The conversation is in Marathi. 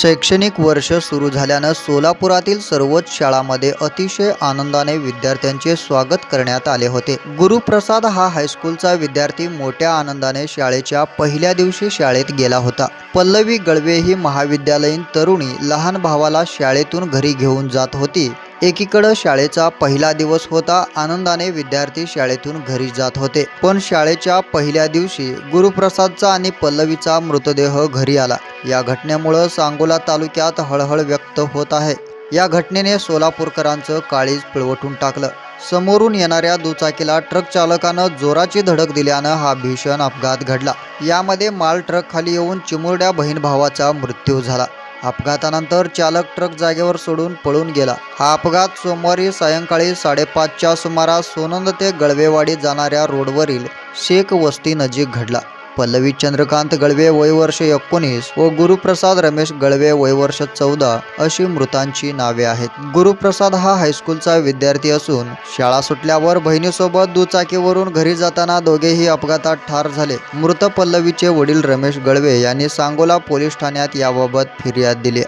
शैक्षणिक वर्ष सुरू झाल्यानं सोलापुरातील सर्वच शाळांमध्ये अतिशय आनंदाने विद्यार्थ्यांचे स्वागत करण्यात आले होते. गुरुप्रसाद हा हायस्कूलचा विद्यार्थी मोठ्या आनंदाने शाळेच्या पहिल्या दिवशी शाळेत गेला होता. पल्लवी गळवे ही महाविद्यालयीन तरुणी लहान भावाला शाळेतून घरी घेऊन जात होती. एकीकडं शाळेचा पहिला दिवस होता आनंदाने विद्यार्थी शाळेतून घरी जात होते. पण शाळेच्या पहिल्या दिवशी गुरुप्रसादचा आणि पल्लवीचा मृतदेह घरी आला. या घटनेमुळं सांगोला तालुक्यात हळहळ व्यक्त होत आहे. या घटनेने सोलापूरकरांचं काळीज पिळवटून टाकलं. समोरून येणाऱ्या दुचाकीला ट्रक चालकानं जोराची धडक दिल्यानं हा भीषण अपघात घडला. यामध्ये माल ट्रक खाली येऊन चिमुरड्या बहीण भावाचा मृत्यू झाला. अपघातानंतर चालक ट्रक जागेवर सोडून पळून गेला. हा अपघात सोमवारी सायंकाळी साडेपाचच्या सुमारास सोनंद ते गळवेवाडी जाणाऱ्या रोडवरील शेख वस्ती नजीक घडला. पल्लवी चंद्रकांत गळवे वयवर्ष एकोणीस व गुरुप्रसाद रमेश गळवे वयवर्ष चौदा अशी मृतांची नावे आहेत. गुरुप्रसाद हा हायस्कूलचा विद्यार्थी असून शाळा सुटल्यावर बहिणीसोबत दुचाकीवरून घरी जाताना दोघेही अपघातात ठार झाले. मृत पल्लवीचे वडील रमेश गळवे यांनी सांगोला पोलीस ठाण्यात याबाबत फिर्याद दिली.